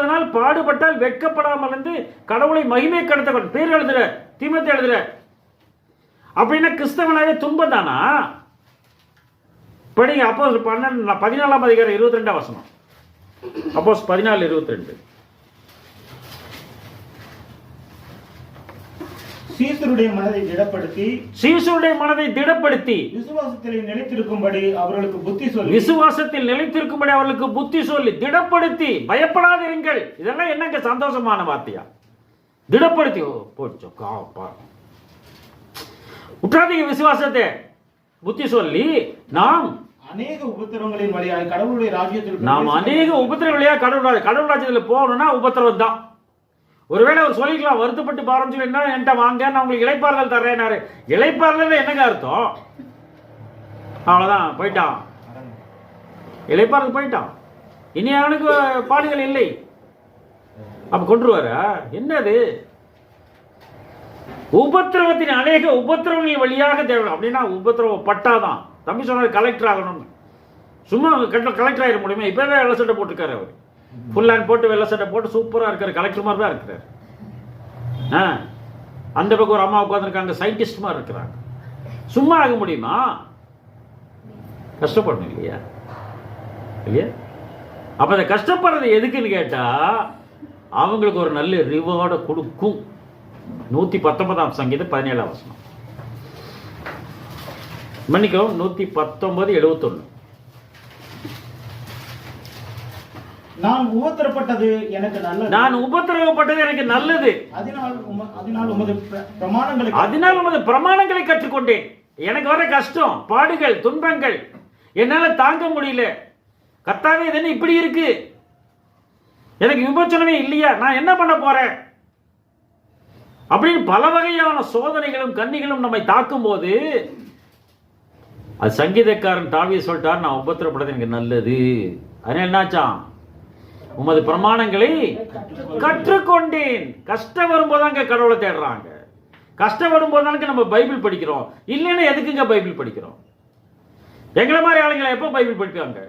முப்பது நாள் பாடுபட்டால் வெட்கப்படாமல் இருந்து கடவுளை மகிமை கடத்தவன். பேர் எழுதுற தீமத்தை எழுதுற. அப்படின்னா கிறிஸ்தவனாக துன்பம் தானா? படிங்க அப்போ பன்னெண்டு பதினாலாம் அதிகாரம் இருபத்தி ரெண்டாம் வசனம். அப்போ பதினாலு இருபத்தி ரெண்டு. சீசருடைய மனதை திடப்படுத்தி சீசுடைய மனதை திடப்படுத்தி விசுவாசத்திலே நிலைத்திருக்கும்படி அவர்களுக்கு புத்தி சொல்லி விசுவாசத்தில் நிலைத்திருக்கும்படி அவர்களுக்கு புத்தி சொல்லி திடப்படுத்தி பயப்படாதிருங்கள். இதெல்லாம் என்னங்க சந்தோஷமான வார்த்தையா? திடப்படுத்தி போச்சு காப்பா விட்டாதீங்க விசுவாசத்தை. புத்தி சொல்லி நாம் அநேக உபத்திரவங்களின் வழியாக கடவுளுடைய ராஜ்யத்தில் நாம் அநேக உபத்திரவ வழியா கடவுள் கடவுள் ராஜ்யத்தில் போகணும்னா உபத்திரவம் தான் ஒருவேளை அவர் சொல்லிக்கலாம் வருத்தப்பட்டு பாருன்னு சொல்லி என்ன என்கிட்ட வாங்க நான் உங்களுக்கு இளைப்பாறுதல் தர்றேனாரு இளைப்பாறுதல் என்னங்க அர்த்தம்? அவ்வளோதான் போயிட்டான். இளைப்பாறுதல் போயிட்டான். இனி அவனுக்கு பாடுகள் இல்லை. அப்ப கொண்டுருவாரா என்னது? உபத்திரவத்தின் அநேக உபத்திரவங்கள் வழியாக தேவை அப்படின்னா உபத்திரவம் பட்டாதான். தம்பி சொன்னார் கலெக்டர் ஆகணும்னு. சும்மா கலெக்டர் ஆகிட முடியுமா? இப்பவே வெள்ளை சட்டை போட்டிருக்காரு அவர். ஃபுல் ஹேண்ட் போட்டு வெள்ளை சட்டை போட்டு சூப்பரா இருக்காரு. கலெக்டர் மாதிரி தான் இருக்கிறார். ஆ? அந்த பக்கம் ஒரு அம்மா உட்காந்துருக்காங்க சயின்டிஸ்ட் மாதிரி இருக்கிறாங்க. சும்மா ஆக முடியுமா? கஷ்டப்படணும் இல்லையா? இல்லையா? அப்ப அந்த கஷ்டப்படுறது எதுக்குன்னு கேட்டா அவங்களுக்கு ஒரு நல்ல ரிவார்டை கொடுக்கும். நூத்தி பத்தொன்பதாம் சங்கீதம் பதினேழாம் வசனம். மன்னிக்கவும் நூத்தி பத்தொன்பது எழுபத்தொன்று நான் உபத்திரப்பட்டது எனக்கு நல்லது. நான் உபத்திரவப்பட்டது எனக்கு நல்லது. அதனால் அதனால் உமது பிர- பிரமாணங்களை அதனால் உமது பிரமாணங்களை கற்றுக்கொண்டேன். எனக்கு வர கஷ்டம் பாடுகள் துன்பங்கள். என்னால தாங்க முடியல. கர்த்தாவே இது என்ன இப்படி இருக்கு? எனக்கு விமோச்சனமே இல்லையா? நான் என்ன பண்ண போறேன்? அப்படின்னு பல வகையான சோதனைகளும் கன்னிகளும் நம்மை தாக்கும் போது அது சங்கீதக்காரன் தாவிய சொல்லிட்டார் நான் உபத்திரப்பட்டது எனக்கு நல்லது. அதனால என்னாச்சான் உமது பிரமாணங்களை கற்றுக்கொண்டேன். கஷ்டம் வரும்போது அங்க கடவுளை தேடுறாங்க. கஷ்டம் வரும்போது தானங்க நம்ம பைபிள் படிக்கிறோம். இல்லைன்னா எதுக்குங்க பைபிள் படிக்கிறோம்? எங்களை மாதிரி ஆளுங்களை எப்போ பைபிள் படிப்பாங்க?